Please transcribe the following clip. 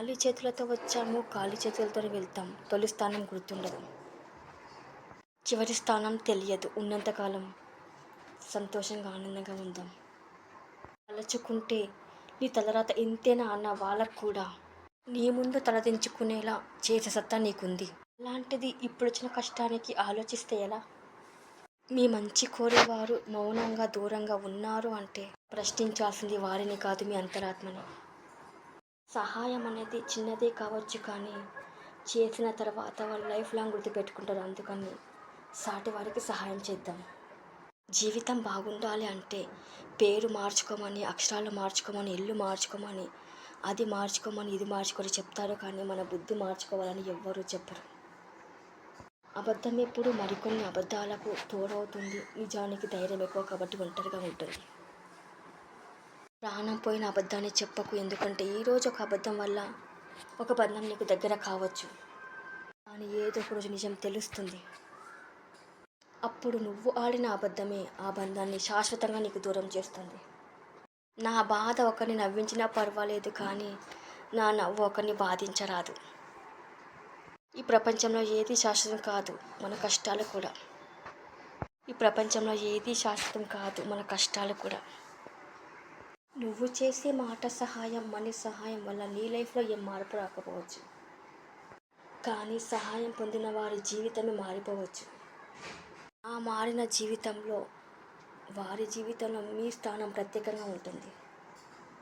ఖాళీ చేతులతో వచ్చాము. ఖాళీ చేతులతో వెళ్తాం. తొలి స్థానం గుర్తుండదు. చివరి స్థానం తెలియదు. ఉన్నంతకాలం సంతోషంగా ఆనందంగా ఉందాం. తలచుకుంటే నీ తలరాత ఇంతేనా అన్న వాళ్ళకు కూడా నీ ముందు తలదించుకునేలా చేసే సత్తా నీకుంది. అలాంటిది ఇప్పుడు వచ్చిన కష్టానికి ఆలోచిస్తే ఎలా? మీ మంచి కోరేవారు మౌనంగా దూరంగా ఉన్నారు అంటే ప్రశ్నించాల్సింది వారిని కాదు మీ అంతరాత్మని. సహాయం అనేది చిన్నదే కావచ్చు కానీ చేసిన తర్వాత వాళ్ళు లైఫ్ లాంగ్ గుర్తుపెట్టుకుంటారు అందుకని సాటి వారికి సహాయం చేద్దాం. జీవితం బాగుండాలి అంటే పేరు మార్చుకోమని అక్షరాలు మార్చుకోమని ఇల్లు మార్చుకోమని అది మార్చుకోమని ఇది మార్చుకొని చెప్తారు కానీ మన బుద్ధి మార్చుకోవాలని ఎవ్వరూ చెప్పరు. అబద్ధం ఎప్పుడు మరికొన్ని అబద్ధాలకు తోడవుతుంది. నిజానికి ధైర్యం ఎక్కువ కాబట్టి ఒంటరిగా ఉంటుంది. ప్రాణం పోయిన అబద్ధాన్ని చెప్పకు. ఎందుకంటే ఈరోజు ఒక అబద్ధం వల్ల ఒక బంధం నీకు దగ్గర కావచ్చు. కానీ ఏదో ఒక రోజు నిజం తెలుస్తుంది. అప్పుడు నువ్వు ఆడిన అబద్ధమే ఆ బంధాన్ని శాశ్వతంగా నీకు దూరం చేస్తుంది. నా బాధ ఒకరిని నవ్వించినా పర్వాలేదు కానీ నా నవ్వు ఒకరిని బాధించరాదు. ఈ ప్రపంచంలో ఏది శాశ్వతం కాదు? మన కష్టాలు కూడా. ఈ ప్రపంచంలో ఏది శాశ్వతం కాదు? మన కష్టాలు కూడా. నువ్వు చేసే మాట సహాయం మనీ సహాయం వల్ల నీ లైఫ్లో ఏం మార్పు రాకపోవచ్చు. కానీ సహాయం పొందిన వారి జీవితమే మారిపోవచ్చు. ఆ మారిన జీవితంలో వారి జీవితంలో మీ స్థానం ప్రత్యేకంగా ఉంటుంది.